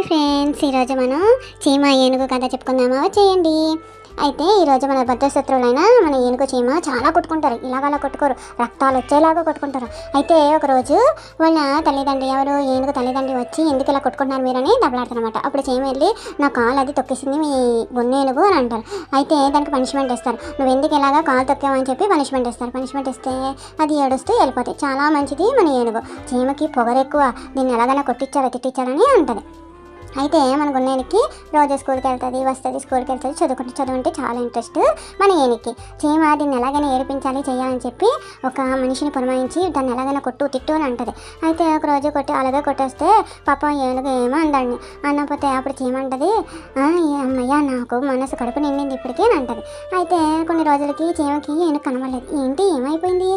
Hi friends ఈరోజు మనం చీమ ఏనుగు కథ చెప్పుకుందామా? చేయండి. అయితే ఈరోజు మన భద్రశత్రువులైన మన ఏనుగు చీమ చాలా కొట్టుకుంటారు. ఇలాగ కొట్టుకోరు. రక్తాలు వచ్చేలాగా కొట్టుకుంటారు. అయితే ఒకరోజు వాళ్ళ తల్లిదండ్రి ఎవరు? ఏనుగు తల్లిదండ్రి వచ్చి ఎందుకు ఇలా కొట్టుకుంటున్నారు మీరని దెబ్బలాడతారనమాట అప్పుడు చీమ వెళ్ళి నా కాలు అది తొక్కేసింది మీ బొన్ను ఏనుగు అని అంటారు. అయితే దానికి పనిష్మెంట్ ఇస్తారు. నువ్వు ఎందుకు ఇలాగా కాలు తొక్కావని చెప్పి పనిష్మెంట్ ఇస్తారు. పనిష్మెంట్ ఇస్తే అది ఏడుస్తూ వెళ్ళిపోతాయి. చాలా మంచిది మన ఏనుగు. చీమకి పొగరు ఎక్కువ దీన్ని ఎలాగైనా కొట్టించాలి తిట్టించాలని అంటది. అయితే మన గున్నేనికి రోజు స్కూల్కి వెళ్తుంది వస్తుంది స్కూల్కి వెళ్తుంది చదువుకుంటే చదువు అంటే చాలా ఇంట్రెస్ట్ మన ఏనికి. చీమ దీన్ని ఎలాగైనా ఏడిపించాలి చేయాలని చెప్పి ఒక మనిషిని పురమాయించి దాన్ని ఎలాగైనా కొట్టు తిట్టు అని అంటది. అయితే ఒక రోజు కొట్టి అలాగే కొట్టేస్తే పాపం ఏనుగు ఏమో అందండి అన్నపోతే అప్పుడు చీమ అంటది అమ్మయ్య నాకు మనసు కడుపు నిండింది ఇప్పటికే అని అంటది. అయితే కొన్ని రోజులకి చీమకి ఏనుగు కనబడలేదు. ఏంటి? ఏమైపోయింది?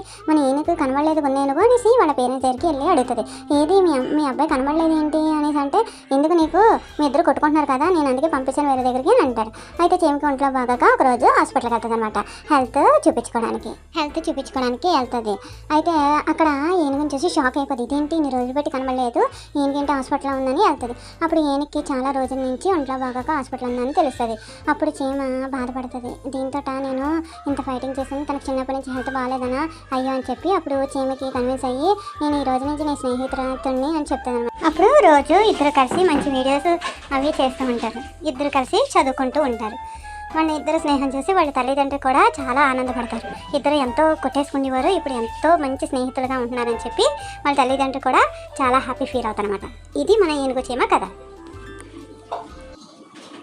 మన కనబడలేదు నేను అనేసి వాళ్ళ పేరెంట్స్ దగ్గరికి వెళ్ళి అడుగుతుంది. ఏది మీ మీ అబ్బాయి కనబడలేదు ఏంటి అనేసి అంటే ఎందుకు నీకు మీ ఇద్దరు కొట్టుకుంటున్నారు కదా నేను అందుకే పంపించాను వేరే దగ్గరికి అని అంటారు. అయితే చేమికి ఒంట్లో బాగాక ఒక రోజు హాస్పిటల్కి వెళ్తుంది అనమాట హెల్త్ చూపించుకోవడానికి. హెల్త్ చూపించుకోవడానికి వెళ్తుంది. అయితే అక్కడ ఏనుగుని చూసి షాక్ అయిపోతుంది ఇదేంటి ఇన్ని రోజులు పెట్టి కనబడలేదు? ఏనుగంటే హాస్పిటల్లో ఉందని వెళ్తుంది. అప్పుడు ఏనుగుకి చాలా రోజుల నుంచి ఒంట్లో బాగాక హాస్పిటల్ ఉందని తెలుస్తుంది. అప్పుడు చీమ బాధపడుతుంది. దీంతో నేను ఇంత ఫైటింగ్ చేసింది తనకు చిన్నప్పటి నుంచి హెల్త్ బాగాలేదనా? అయ్యో అని చెప్పి అప్పుడు చీమకి కన్విన్స్ అయ్యి నేను ఈ రోజు నుంచి నీ స్నేహితురాతుని అని చెప్తాను అప్పుడు రోజు ఇద్దరు కలిసి మంచి వీడియోస్ అవి చేస్తూ ఉంటారు ఇద్దరు కలిసి చదువుకుంటూ ఉంటారు. వాళ్ళ ఇద్దరు స్నేహం చేసి వాళ్ళ తల్లిదండ్రులు కూడా చాలా ఆనందపడతారు. ఇద్దరు ఎంతో కొట్టేసుకునేవారు ఇప్పుడు ఎంతో మంచి స్నేహితులుగా ఉంటున్నారని చెప్పి వాళ్ళ తల్లిదండ్రులు కూడా చాలా హ్యాపీ ఫీల్ అవుతారనమాట ఇది మన ఏనుగు చీమ కథ.